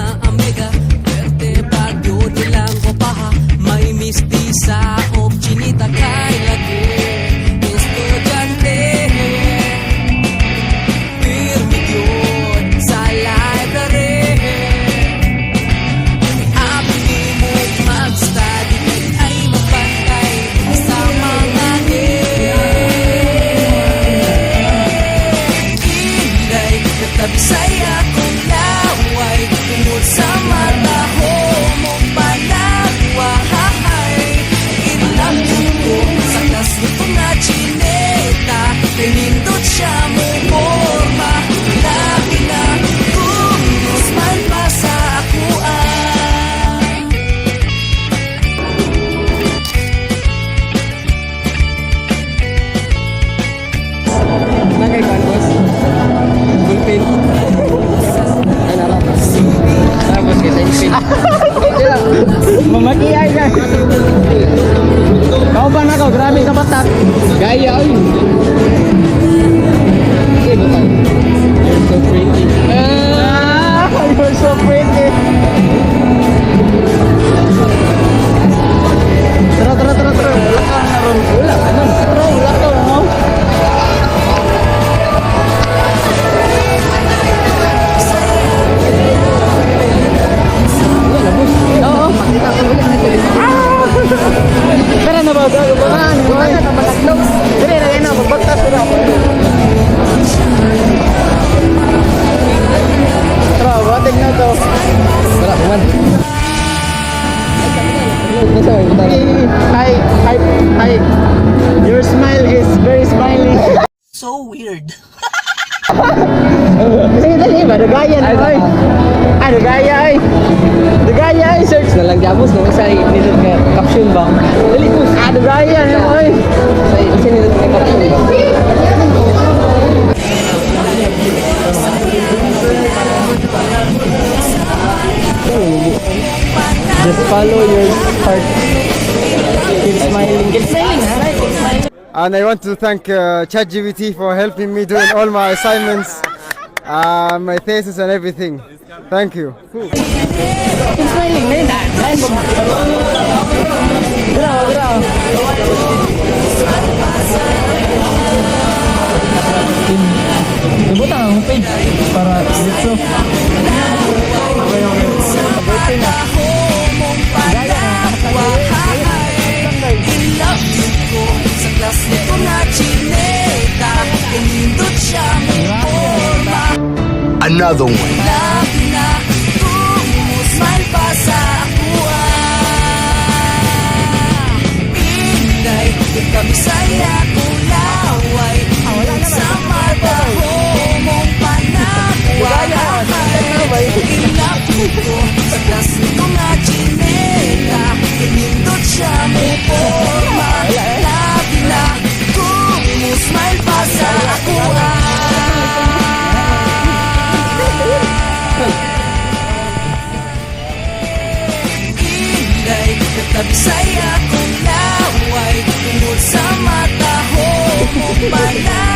na omega Pwerte bagyo nilang wapaha May misti sa Mamakiay ka. Kau ba na ko? Grabe ka batat. Gaya na ba? Bumangan na malagnog. Dili na. Magbagtas. Tara, to. Hi, hi, hi. Your smile is very smiley. So weird. Sige, dali ba? Dugaya na, oy. Ah, dugaya, oy. Dugaya, oy. Search na lang jabos no sa nilot nga caption ba? Dali ko. Ah, dugaya na, oy. Sa sa nilot nga caption ba? Just follow your heart. Keep smiling. Keep smiling. Keep smiling. And I want to thank uh, ChatGPT for helping me doing all my assignments, uh, my thesis and everything. Thank you. Ibutan ang page para dito. Birthday na. Gaya na. Ko na Another one. Ikabisaya kulaway Sa mata mong panakuha Ilap ko Sa klase ko na chineta Pinindot siya mo forma Labi na Smile pa sa akuha Inday, katabi sa my life.